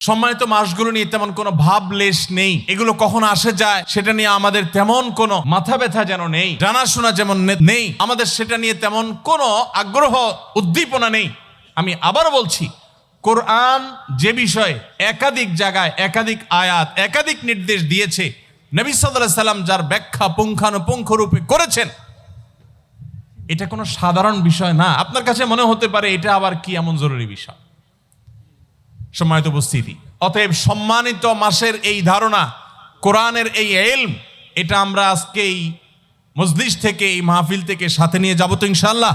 সম্মানিত মাসগুলো নিয়ে তেমন কোনো ভাবলেশ নেই। এগুলো কখন আসে যায়, সেটা নিয়ে আমাদের তেমন কোনো মাথা ব্যথা যেন নেই, জানাশোনা যেমন নেই, আমাদের সেটা নিয়ে তেমন কোনো আগ্রহ, উদ্দীপনা নেই। আমি আবারও বলছি, কোরআন যে বিষয়ে একাধিক জায়গায়, একাধিক আয়াত, একাধিক নির্দেশ দিয়েছে, নবী সাল্লাহ সাল্লাম যার ব্যাখ্যা পুঙ্খানুপুঙ্খ রূপে করেছেন, এটা কোনো সাধারণ বিষয় না। আপনার কাছে মনে হতে পারে এটা আবার কি এমন জরুরি বিষয়? সম্মানিত উপস্থিতি। অতএব সম্মানিত মাসের এই ধারণা, কোরআনের এই এলম, এটা আমরা আজকে এই মজলিস থেকে, এই মাহফিল থেকে সাথে নিয়ে যাব তো ইনশাল্লাহ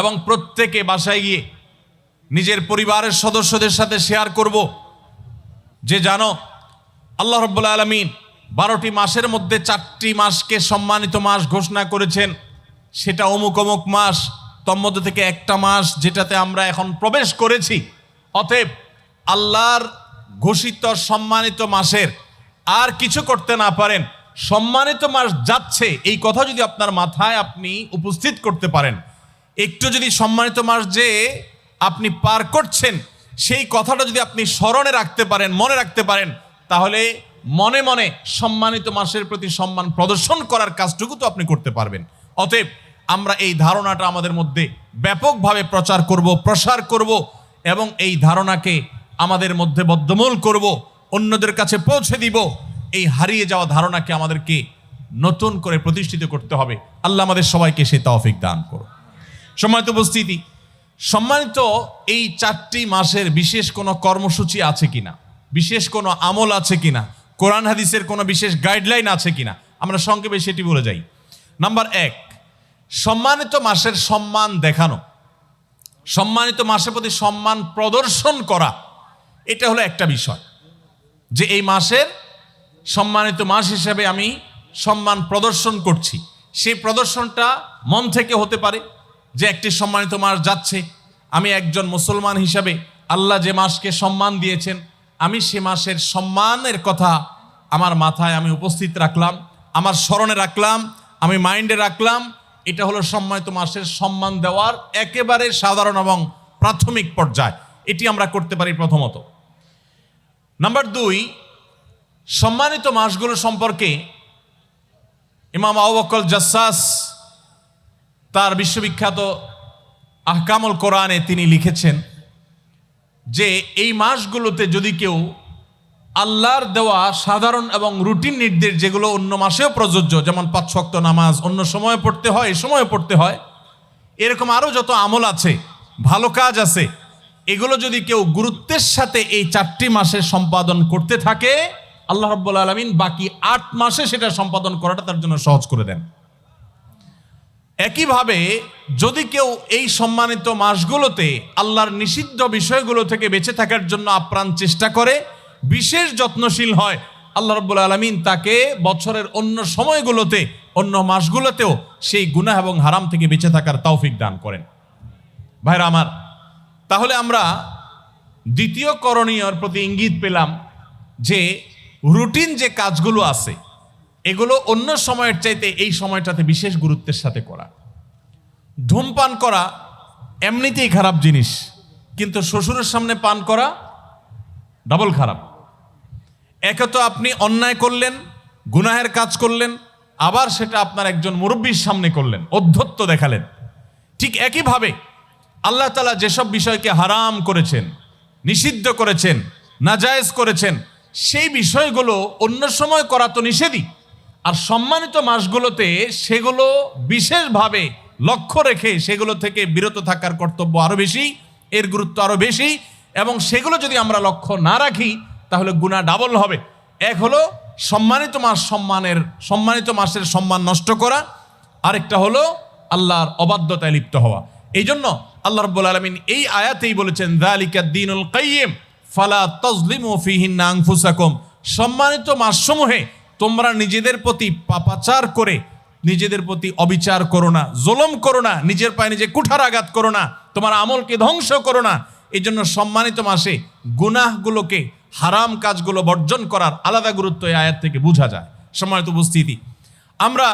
এবং প্রত্যেকে বাসায় গিয়ে নিজের পরিবারের সদস্যদের সাথে শেয়ার করব যে জানো, আল্লাহ রব্বুল আলমিন বারোটি মাসের মধ্যে চারটি মাসকে সম্মানিত মাস ঘোষণা করেছেন। সেটা অমুক অমুক মাস, তন্মধ্য থেকে একটা মাস যেটাতে আমরা এখন প্রবেশ করেছি। অতএব আল্লাহর ঘোষিত সম্মানিত মাসের আর কিছু করতে না পারেন, সম্মানিত মাস যাচ্ছে, এই কথা যদি আপনার মাথায় আপনি উপস্থিত করতে পারেন। একটু যদি সম্মানিত মাস যে আপনি পার করছেন, সেই কথাটা যদি আপনি স্মরণে রাখতে পারেন, মনে রাখতে পারেন, তাহলে মনে মনে সম্মানিত মাসের প্রতি সম্মান প্রদর্শন করার কাজটুকু তো আপনি করতে পারবেন। অতএব আমরা এই ধারণাটা আমাদের মধ্যে ব্যাপকভাবে প্রচার করব, প্রসার করব এবং এই ধারণাকে আমাদের মধ্যে বদ্ধমূল করব, অন্যদের কাছে পৌঁছে দিব। এই হারিয়ে যাওয়া ধারণাকে আমাদেরকে নতুন করে প্রতিষ্ঠিত করতে হবে। আল্লাহ আমাদের সবাইকে সে তৌফিক দান করো সম্মানিত উপস্থিতি, সম্মানিত এই চারটি মাসের বিশেষ কোনো কর্মসূচি আছে কিনা? বিশেষ কোনো আমল আছে কিনা? কোরআন হাদিসের কোনো বিশেষ গাইডলাইন আছে কিনা? আমরা সংক্ষেপে সেটি বলে যাই। নাম্বার এক, সম্মানিত মাসের সম্মান দেখানো। সম্মানিত মাসের প্রতি সম্মান প্রদর্শন করা, এটা হলো একটা বিষয়। যে এই মাসের সম্মানিত মাস হিসেবে আমি সম্মান প্রদর্শন করছি। সেই প্রদর্শনটা মন থেকে হতে পারে যে একটি সম্মানিত মাস যাচ্ছে। আমি একজন মুসলমান হিসাবে আল্লাহ যে মাসকে সম্মান দিয়েছেন, আমি সে মাসের সম্মানের কথা আমার মাথায় আমি উপস্থিত রাখলাম, আমার স্মরণে রাখলাম, আমি মাইন্ডে রাখলাম এটা হলো সম্মানিত মাসের সম্মান দেওয়ার একেবারে সাধারণ এবং প্রাথমিক পর্যায়। এটি আমরা করতে পারি প্রথমত। নাম্বার দুই, সম্মানিত মাসগুলো সম্পর্কে ইমাম আউবকল জাসাস তার বিশ্ববিখ্যাত আহকামুল কোরআনে তিনি লিখেছেন যে, এই মাসগুলোতে যদি কেউ আল্লাহর দেওয়া সাধারণ এবং রুটিন নির্দেশ যেগুলো অন্য মাসেও প্রযোজ্য, যেমন পাঁচ শক্ত নামাজ, অন্য সময়ে পড়তে হয় সময়ে পড়তে হয়, এরকম আরও যত আমল আছে, ভালো কাজ আছে, এগুলো যদি কেউ গুরুত্বের সাথে এই চারটি মাসে সম্পাদন করতে থাকে, আল্লাহ রব্বুল আলমিন বাকি আট মাসে সেটা সম্পাদন করাটা তার জন্য সহজ করে দেন। একইভাবে যদি কেউ এই সম্মানিত মাসগুলোতে আল্লাহর নিষিদ্ধ বিষয়গুলো থেকে বেঁচে থাকার জন্য আপ্রাণ চেষ্টা করে বিশেষ যত্নশীল হয়। আল্লাহ রব্বুল আলমিন তাকে বছরের অন্য সময়গুলোতে, অন্য মাসগুলোতেও সেই গুনাহ এবং হারাম থেকে বেঁচে থাকার তৌফিক দান করেন। ভাইরা আমার, তাহলে আমরা দ্বিতীয় করণীয়র প্রতি ইঙ্গিত পেলাম যে, রুটিন যে কাজগুলো আছে, এগুলো অন্য সময়ের চাইতে এই সময়টাতে বিশেষ গুরুত্বের সাথে করা। ধূমপান করা এমনিতেই খারাপ জিনিস, কিন্তু শ্বশুরের সামনে পান করা ডাবল খারাপ। একে তো আপনি অন্যায় করলেন, গুনাহের কাজ করলেন, আবার সেটা আপনার একজন মুরব্বীর সামনে করলেন, অধ্যত্ত দেখালেন। ঠিক একইভাবে আল্লাহ তালা যেসব বিষয়কে হারাম করেছেন, নিষিদ্ধ করেছেন, নাজায়েজ করেছেন, সেই বিষয়গুলো অন্য সময় করা তো নিষেধই। আর সম্মানিত মাসগুলোতে সেগুলো বিশেষভাবে লক্ষ্য রেখে সেগুলো থেকে বিরত থাকার কর্তব্য আরও বেশি, এর গুরুত্ব আরও বেশি, এবং সেগুলো যদি আমরা লক্ষ্য না রাখি তাহলে গুণা ডাবল হবে। এক হলো সম্মানিত মাস সম্মানের, সম্মানিত মাসের সম্মান নষ্ট করা, আরেকটা হলো আল্লাহর অবাধ্যতায় লিপ্ত হওয়া। এই জন্য আল্লাহ রব্বুল আলমিন এই আয়াতেই বলেছেন দালিকা দিনুল কাইয়িম ফালা তজলিমু ফিহিন্না আনফুসাকুম। সম্মানিত মাসসমূহে তোমরা নিজেদের প্রতি পাপাচার করে, নিজেদের প্রতি অবিচার করো না, জুলুম করো না, নিজের পায়ে নিজে কুঠার আঘাত করো না, তোমার আমলকে ধ্বংস করো না। এই জন্য সম্মানিত মাসে গুনাহগুলোকে হারাম কাজগুলো বর্জন করার আলাদা গুরুত্ব এই আয়াত থেকে বোঝা যায়। সম্মানিত উপস্থিতি, আমরা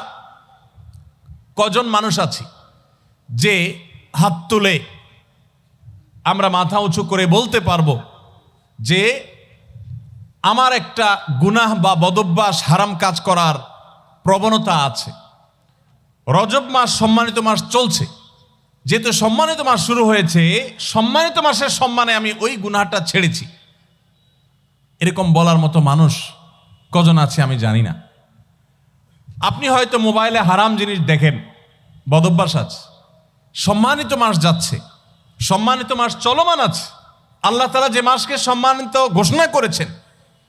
কজন মানুষ আছি যে হাত তুলে আমরা মাথা উঁচু করে বলতে পারব যে আমার একটা গুনাহ বা বদভ্যাস হারাম কাজ করার প্রবণতা আছে। রজব মাস, সম্মানিত মাস চলছে। যেহেতু সম্মানিত মাস শুরু হয়েছে, সম্মানিত মাসের সম্মানে আমি ওই গুনাহটা ছেড়েছি। এরকম বলার মতো মানুষ কজন আছে আমি জানি না। আপনি হয়তো মোবাইলে হারাম জিনিস দেখেন, বদভ্যাস আছে। সম্মানিত মাস যাচ্ছে, সম্মানিত মাস চলমান আছে। আল্লাহ তালা যে মাসকে সম্মানিত ঘোষণা করেছেন,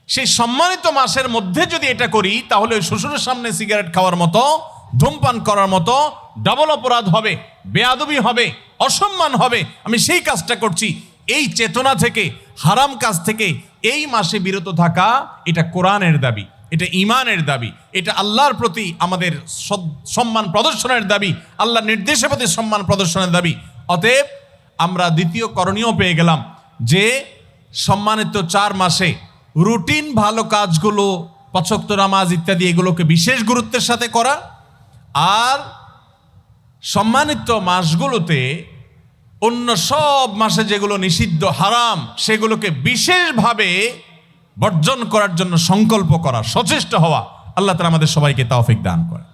সেই সম্মানিত মাসের মধ্যে যদি এটা করি, তাহলে শ্বশুরের সামনে সিগারেট খাওয়ার মতো, ধূমপান করার মতো ডাবল অপরাধ হবে, বেয়াদবি হবে, অসম্মান হবে। আমি সেই কাজটা করছি। এই চেতনা থেকে, হারাম কাজ থেকে এই মাসে বিরত থাকা এটা কোরআনের দাবি, এটা ইমানের দাবি, এটা আল্লাহর প্রতি আমাদের সম্মান প্রদর্শনের দাবি, আল্লাহর নির্দেশের প্রতি সম্মান প্রদর্শনের দাবি। অতএব আমরা দ্বিতীয় করণীয় পেয়ে গেলাম যে সম্মানিত চার মাসে রুটিন ভালো কাজগুলো পছক্ত নামাজ ইত্যাদি এগুলোকে বিশেষ গুরুত্বের সাথে করা আর সম্মানিত মাসগুলোতে অন্য সব মাসে যেগুলো নিষিদ্ধ হারাম, সেগুলোকে বিশেষভাবে বর্জন করার জন্য সংকল্প করা, সচেষ্ট হওয়া, আল্লাহ তালা আমাদের সবাইকে তাওফিক দান করে